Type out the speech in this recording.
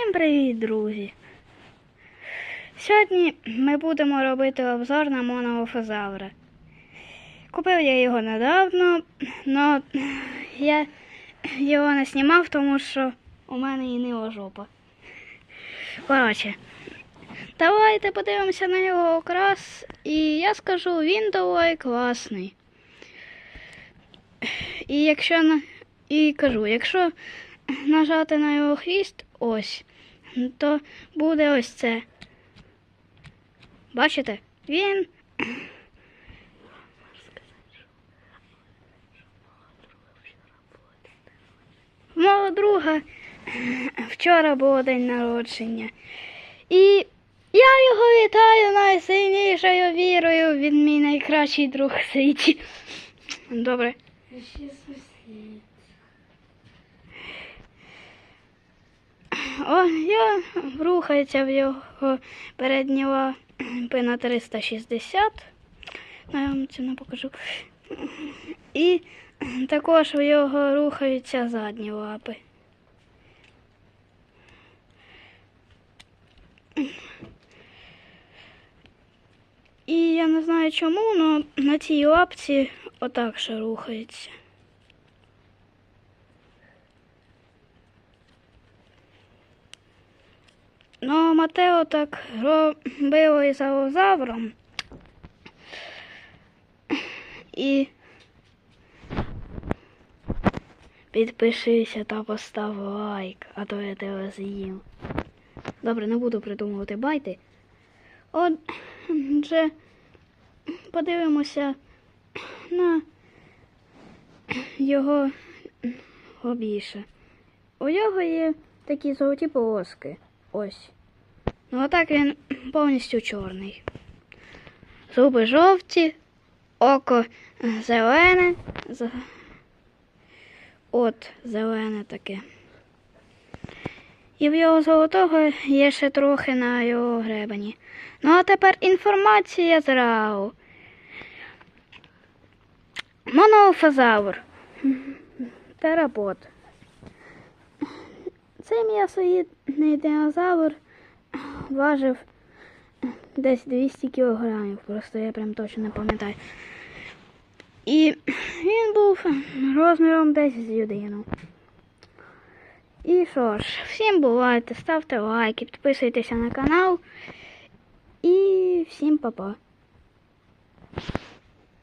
Всім привіт, друзі! Сьогодні ми будемо робити обзор на монофозавра. Купив я його недавно, але я його не знімав, тому що у мене і не жопа. Коротше, давайте подивимося на його окрас, і я скажу, він доволі класний. І якщо і кажу, якщо нажати на його хвіст, ось, то буде ось це. Бачите? Він. Мого друга вчора було день народження. І я його вітаю найсильнішою вірою. Він мій найкращий друг в світі. Добре. О, я рухається в його передні лапи на 360. Ну, Я вам це не покажу. І також в його рухаються задні лапи. І я не знаю чому, але на цій лапці отак ще рухається. Ну, Матео так робило із алозавром. І підпишися та постав лайк, а то я тебе з'їм. Добре, не буду придумувати байти. Отже, подивимося на його обіше. У нього є такі золоті полоски. Ось. Ну отак він повністю чорний. Зуби жовті, око зелене. От зелене таке. І в його золотого є ще трохи на його гребені. Ну а тепер інформація зрау. Монофазавр. Терапот. Цей м'ясоїдний динозавр важив десь 200 кілограмів, просто я прям точно не пам'ятаю. І він був розміром десь з людину. І що ж, всім бувайте, ставте лайки, підписуйтеся на канал і всім па-па.